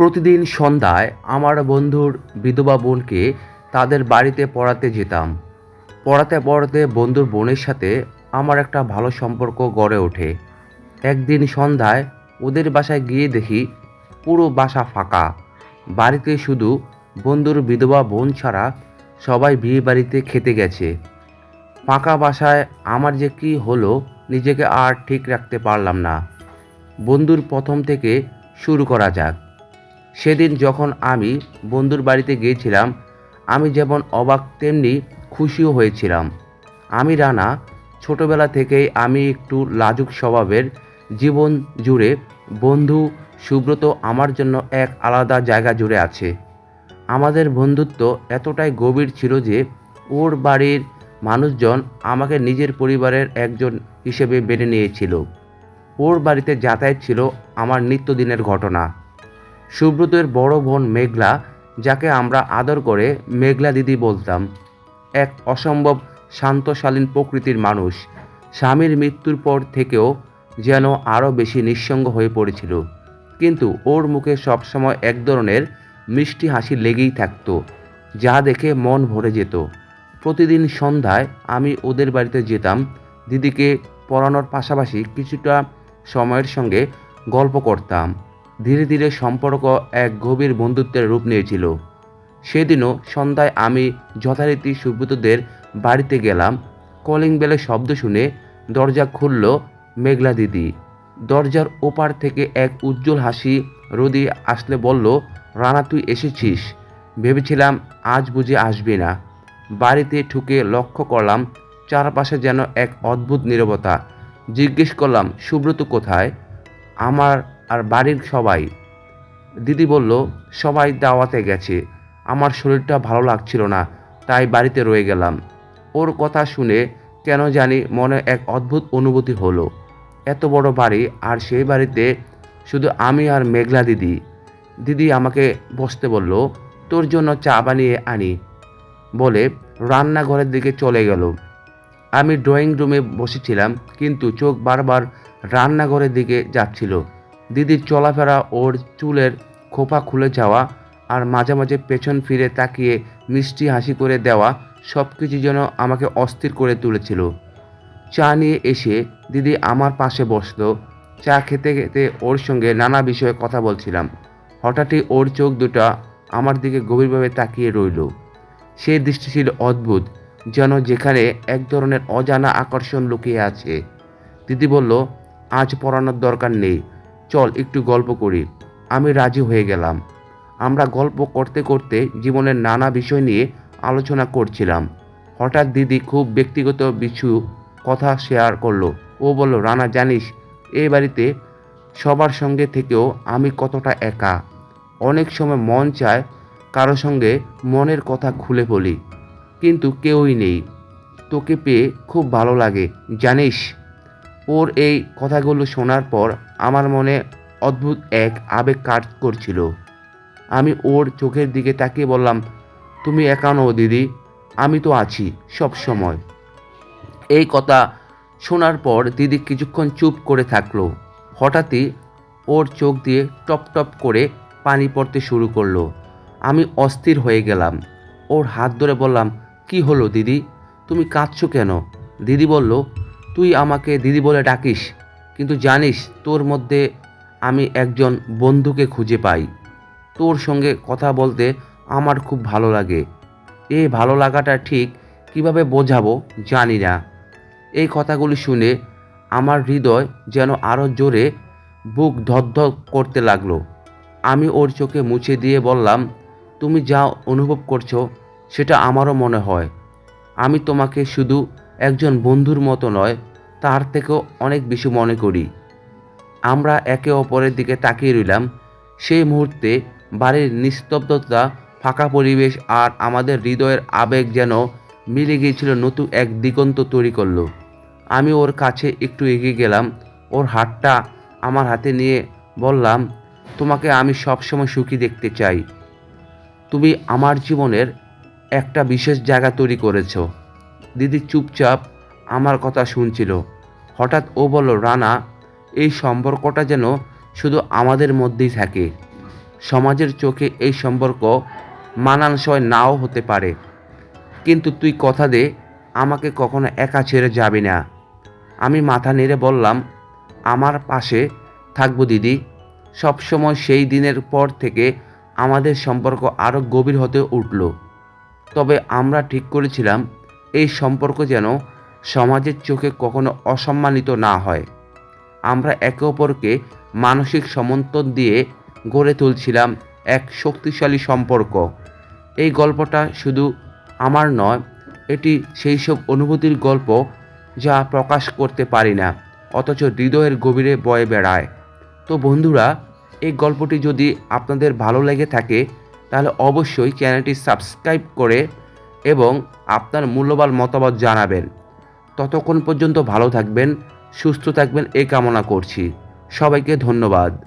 প্রতিদিন সন্ধ্যায় আমার বন্ধুর বিধবা বোনকে তাদের বাড়িতে পড়াতে যেতাম। পড়াতে পড়াতে বন্ধুর বোনের সাথে আমার একটা ভালো সম্পর্ক গড়ে ওঠে। একদিন সন্ধ্যায় ওদের বাসায় গিয়ে দেখি পুরো বাসা ফাঁকা। বাড়িতে শুধু বন্ধুর বিধবা বোন ছাড়া সবাই বিয়ে বাড়িতে খেতে গেছে। ফাঁকা বাসায় আমার যে কী হলো নিজেকে আর ঠিক রাখতে পারলাম না। বন্ধুর প্রথম থেকে শুরু করা যাক। সেদিন যখন আমি বন্ধুর বাড়িতে গিয়েছিলাম, আমি যেমন অবাক তেমনি খুশিও হয়েছিলাম। আমি রানা, ছোটবেলা থেকেই আমি একটু লাজুক স্বভাবের, জীবন জুড়ে বন্ধু সুব্রত আমার জন্য এক আলাদা জায়গা জুড়ে আছে। আমাদের বন্ধুত্ব এতটাই গভীর ছিল যে, ওর বাড়ির মানুষজন আমাকে নিজের পরিবারের একজন হিসেবে মেনে নিয়েছিল। ওর বাড়িতে যাতায়াত ছিল আমার নিত্যদিনের ঘটনা। সুব্রতের বড় বোন মেঘলা, যাকে আমরা আদর করে মেঘলা দিদি বলতাম, এক অসম্ভব শান্তশালীন প্রকৃতির মানুষ। স্বামীর মৃত্যুর পর থেকেও যেন আরও বেশি নিঃসঙ্গ হয়ে পড়েছিল। কিন্তু ওর মুখে সবসময় এক ধরনের মিষ্টি হাসি লেগেই থাকতো, যা দেখে মন ভরে যেত। প্রতিদিন সন্ধ্যায় আমি ওদের বাড়িতে যেতাম, দিদিকে পড়ানোর পাশাপাশি কিছুটা সময়ের সঙ্গে গল্প করতাম। ধীরে ধীরে সম্পর্ক এক গভীর বন্ধুত্বের রূপ নিয়েছিল। সেদিনও সন্ধ্যায় আমি যথারীতি সুব্রতদের বাড়িতে গেলাম। কলিং বেলের শব্দ শুনে দরজা খুলল মেঘলা দিদি। দরজার ওপার থেকে এক উজ্জ্বল হাসি রোদি আসলে বলল, রানা, তুই এসেছিস। ভেবেছিলাম আজ বুঝে আসবি না। বাড়িতে ঠুকে লক্ষ্য করলাম চারপাশে যেন এক অদ্ভুত নীরবতা। জিজ্ঞেস করলাম, সুব্রত কোথায়? আমার আর বাড়ির সবাই। দিদি বলল, সবাই দাওয়াতে গেছে। আমার শরীরটা ভালো লাগছিল না, তাই বাড়িতে রয়ে গেলাম। ওর কথা শুনে কেন জানি মনে এক অদ্ভুত অনুভূতি হলো। এত বড় বাড়ি, আর সেই বাড়িতে শুধু আমি আর মেঘলা দিদি। দিদি আমাকে বসতে বলল, তোর জন্য চা বানিয়ে আনি। বলে রান্নাঘরের দিকে চলে গেল। আমি ড্রয়িং রুমে বসেছিলাম, কিন্তু চোখ বারবার রান্নাঘরের দিকে যাচ্ছিল। দিদির চলাফেরা ওর চুলের খোপা খুলে যাওয়া আর মাঝে মাঝে পেছন ফিরে তাকিয়ে মিষ্টি হাসি করে দেওয়া সব কিছু যেন আমাকে অস্থির করে তুলেছিল। চা নিয়ে এসে দিদি আমার পাশে বসল। চা খেতে খেতে ওর সঙ্গে নানা বিষয়ে কথা বলছিলাম। হঠাৎই ওর চোখ দুটো আমার দিকে গভীরভাবে তাকিয়ে রইল। সেই দৃষ্টি ছিল অদ্ভুত, যেন যেখানে এক ধরনের অজানা আকর্ষণ লুকিয়ে আছে। দিদি বলল, আজ পড়ানোর দরকার নেই। চল একটু গল্প করি। আমি রাজি হয়ে গেলাম। আমরা গল্প করতে করতে জীবনের নানা বিষয় নিয়ে আলোচনা করছিলাম। হঠাৎ দিদি খুব ব্যক্তিগত কিছু কথা শেয়ার করল। ও বলল, রানা, জানিস এই বাড়িতে সবার সঙ্গে থেকেও আমি কতটা একা। অনেক সময় মন চায় কারও সঙ্গে মনের কথা খুলে বলি, কিন্তু কেউই নেই। তোকে পেয়ে খুব ভালো লাগে, জানিস? ওর এই কথাগুলো শোনার পর আমার মনে অদ্ভুত এক আবেগ কাজ করছিল। আমি ওর চোখের দিকে তাকিয়ে বললাম, তুমি একা নও দিদি, আমি তো আছি সব সময়। এই কথা শোনার পর দিদি কিছুক্ষণ চুপ করে থাকল। হঠাৎই ওর চোখ দিয়ে টপ টপ করে পানি পড়তে শুরু করল। আমি অস্থির হয়ে গেলাম। ওর হাত ধরে বললাম, কি হলো দিদি? তুমি কাঁদছো কেন? দিদি বলল তুই আমাকে দিদি বলে ডাকিস, কিন্তু জানিস তোর মধ্যে আমি একজন বন্ধুকে খুঁজে পাই। তোর সঙ্গে কথা বলতে আমার খুব ভালো লাগে। এই ভালো লাগাটা ঠিক কীভাবে বোঝাবো জানি না। এই কথাগুলি শুনে আমার হৃদয় যেন আরও জোরে বুক ধকধক করতে লাগল। আমি ওর চোখে মুছে দিয়ে বললাম, তুমি যা অনুভব করছ, সেটা আমারও মনে হয়। আমি তোমাকে শুধু একজন বন্ধুর মতো নয়, তার থেকেও অনেক বেশি মনে করি। আমরা একে অপরের দিকে তাকিয়ে রইলাম। সেই মুহূর্তে বাড়ির নিস্তব্ধতা, ফাঁকা পরিবেশ আর আমাদের হৃদয়ের আবেগ যেন মিলে গিয়েছিল নতুন এক দিগন্ত তৈরি করল। আমি ওর কাছে একটু এগিয়ে গেলাম। ওর হাতটা আমার হাতে নিয়ে বললাম, তোমাকে আমি সবসময় সুখী দেখতে চাই। তুমি আমার জীবনের একটা বিশেষ জায়গা তৈরি করেছ। দিদি চুপচাপ আমার কথা শুনছিল। হঠাৎ ও বলল, রানা, এই সম্পর্কটা যেন শুধু আমাদের মধ্যেই থাকে। সমাজের চোখে এই সম্পর্ক মানানসয় নাও হতে পারে। কিন্তু তুই কথা দে, আমাকে কখনো একা ছেড়ে যাবি না। আমি মাথা নেড়ে বললাম, আমার পাশে থাকব দিদি। সবসময় সেই দিনের পর থেকে আমাদের সম্পর্ক আরও গভীর হতে উঠল। তবে আমরা ঠিক করেছিলাম এই সম্পর্ক যেন সমাজের চোখে কখনো অসম্মানিত না হয়। আমরা একে অপরকে মানসিক সমন্তন দিয়ে গড়ে তুলছিলাম এক শক্তিশালী সম্পর্ক। এই গল্পটা শুধু আমার নয়, এটি সেই সব অনুভূতির গল্প যা প্রকাশ করতে পারি না, অথচ হৃদয়ের গভীরে বয়ে বেড়ায়। তো বন্ধুরা, এই গল্পটি যদি আপনাদের ভালো লেগে থাকে, তাহলে অবশ্যই চ্যানেলটি সাবস্ক্রাইব করে এবং আপনার মূল্যবান মতামত জানাবেন। ততক্ষণ পর্যন্ত ভালো থাকবেন, সুস্থ থাকবেন এ কামনা করছি। সবাইকে ধন্যবাদ।